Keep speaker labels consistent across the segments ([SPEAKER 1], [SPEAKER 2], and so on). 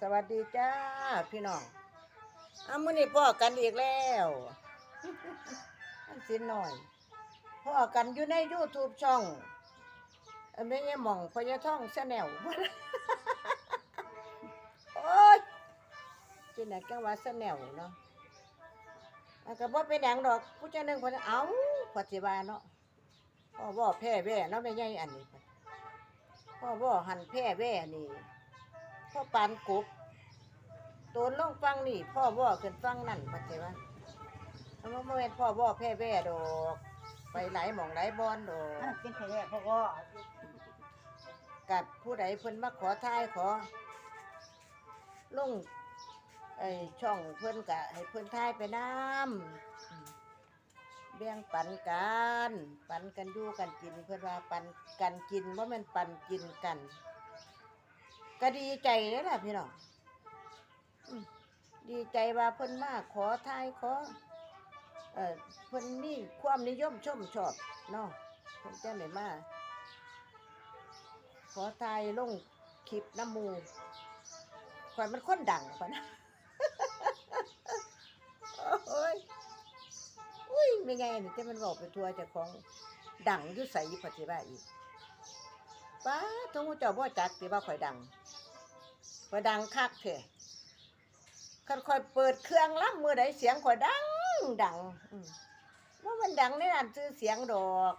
[SPEAKER 1] สวัสดีจ้า พี่น้องอามื้อนี้พ่อกันอีกแล้วอันสินหน่อยพ่อกันอยู่ใน YouTube ช่องอ้ยแม่ยหม่องพญาท่องแชนแนลโอ๊ยที่ไหนก็ว่าแชนแนลเนาะอันก็บ่เป็นหยังดอกผู้เจ้าหนึงเพิ่นเอ้าปัจจุบันเนาะพ่อบ่แพ้แว่เนาะแม่ใหญ่อันนี้พ่อบ่หันแพ้แว่นี่ พ่อปานกบโดนลงฟังนี่พ่อบ่ขึ้นฟังนั่นปัจจัยว่าแล้วมันบ่แม่นพ่อบ่แพ้แว่ดอก ไปหลายหม่องหลายบอนดอก
[SPEAKER 2] กินแค่พ่อก็
[SPEAKER 1] กับผู้ใดเพิ่นมาขอทายขอลงไอช่องเพิ่นกะให้เพิ่นทายไปน้ำแบ่งปันกัน ปันกันอยู่กันกินเพิ่นว่าปันกันกินบ่แม่นปันกินกัน ก็ดีใจแล้วล่ะพี่น้องดีใจว่าเพิ่นมาขอทายขอเอ่อเพิ่นมีความนิยมชมชอบเนาะเพิ่นจะได้มาขอทายลงคลิปน้ำมูข่อยมันค้นดังปะนะโอ้ยอุ้ยไม่ไงนี่แต่มันบอกไปทัวร์จ้าของดังยู่ใสปฏิบัติอีกป้าทุกเจ้าบ่จักติว่าข่อยดัง ข่อยดังคักเถอะคันข่อยเปิดเครื่องล่ำมือใดเสียงข่อยดังดังว่ามันดังในนั้นชื่อเสียงดอก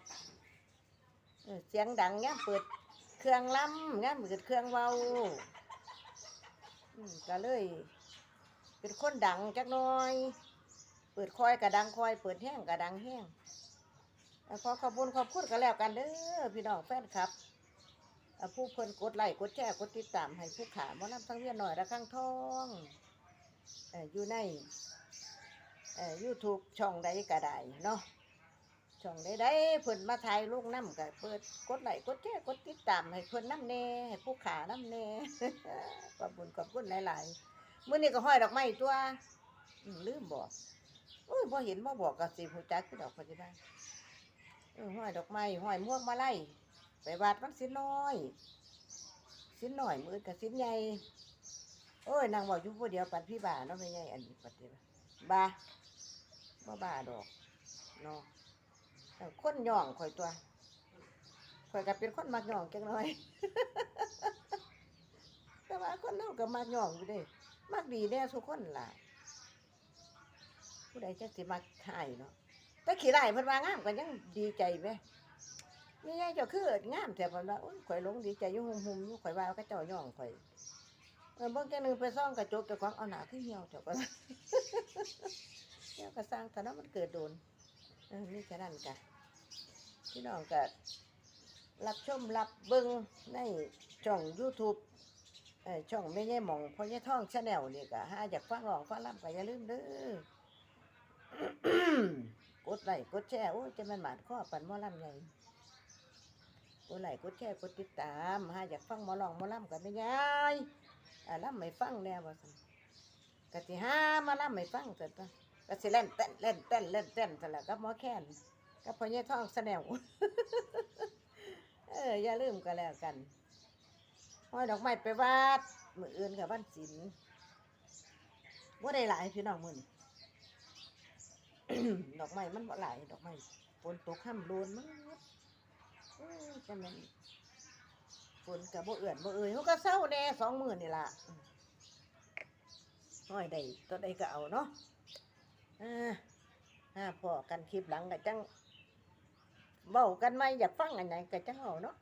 [SPEAKER 1] เสียงดังเนี่ยเปิดเครื่องล้ำงานเกิดเครื่องเว้าก็เลย เป็นคนดังจักหน้อย เปิดคอยกระดังคอย เปิดแห้งกระดังแห้งอะขอขอบคุณขอบคุณกันแล้วกันเด้อพี่น้องแฟนครับ ผู้เพิ่นกดไลค์กดแชร์กดติดตามให้ผู้ขาหมาลำทั้งเวียนหน่อยระข้างท้องอยู่ในยูทูบช่องใดก็ได้เนาะช่องใดๆเพิ่นมาถ่ายลูกน้ำก็เปิดกดไลค์กดแชร์กดติดตามให้เพิ่นน้ำแน่ให้ผู้ขาน้ำแน่ขอบคุณขอบคุณหลายๆมื้อนี้ก็ห้อยดอกไม้ตัวลืมบอกโอ้ยบ่เห็นบ่บอกก็สิฮู้จักคือดอกปัจจุบันห้อยดอกไม้ห้อยม่วงมาไล่ ไปวัดมันสินน้อย สิน้อยมือก็สิใหญ่โอ้ยนางบอกอยู่ผู้เดียวปันพี่บ่าเนาะไม่ใหญ่อันนี้ปัจจุบันบ่าบ่บ่าดอกเนาะเอ้าคนย่องข่อยตัวข่อยก็เป็นคนมักย่องจังน่อยแต่ว่าคนเฮาก็มักย่องอยู่เด้มักดีแน่ทุกคนล่ะผู้ใดจะสิมักหายเนาะแต่ขี้ไล่เพิ่นว่างามก็ยังดีใจแหม นี่ไงเจ้าคืองามแต่เพิ่นว่าโอ้ยข่อยหลงดีใจอยู่งหุ่มๆอยู่ข่อยว่าเขาเจ้าย่องข่อยเออเบิ่งจังหนึงไปซ่องกระจกเจ้าของเอาหนาขึ้นเหี่ยวเจ้าก็ เหี่ยวก็สร้างแต่นั้นมันเกิดโดนเออนี่แค่นั้นกะพี่น้องก็รับชมรับเบิ้งในช่อง YouTube เออช่องไม่ใช่หมองพ่อใหญ่ท่องชาแนลนี่ก็หาอยากฟังร้องฟังรำก็อย่าลืมเด้อ กดไลค์กดแชร์โอ้ยจะมันหมานข้อปันหมอลำไง กดไลค์กดแชร์กดติดตามหาอยากฟังหมอลองหมอลำกันไม่ยายอ่าลำไม่ฟังแน่ว่าซั่นกะสิหามาลำไม่ฟังเกิดปะก็สิเล่นเต้นเล่นเต้นเล่นเต้นแต่ละกับหมอแค้นกับพ่อใหญ่ท้องแสนวเอออย่าลืมก็แล้วกันห้อยดอกไม้ไปวัดมืออื่นกับบ้านศิลป์ว่าได้หลายพี่น้องมือนี่ดอกไม้มันบ่หลายดอกไม้ฝนตกห้ำโลนมันเออ จังนั้นฝนกับบ่เอื่อนบ่เอ่ยเขาก็เศร้าแน่สองหมื่นนี่ล่ะน้อยได้ตัวใดก็เอาเนาะอ่าอ่าพอกันคลิปหลังก็จังเบ้ากันไหมอยากฟังอันไหนก็จังเอาเนาะ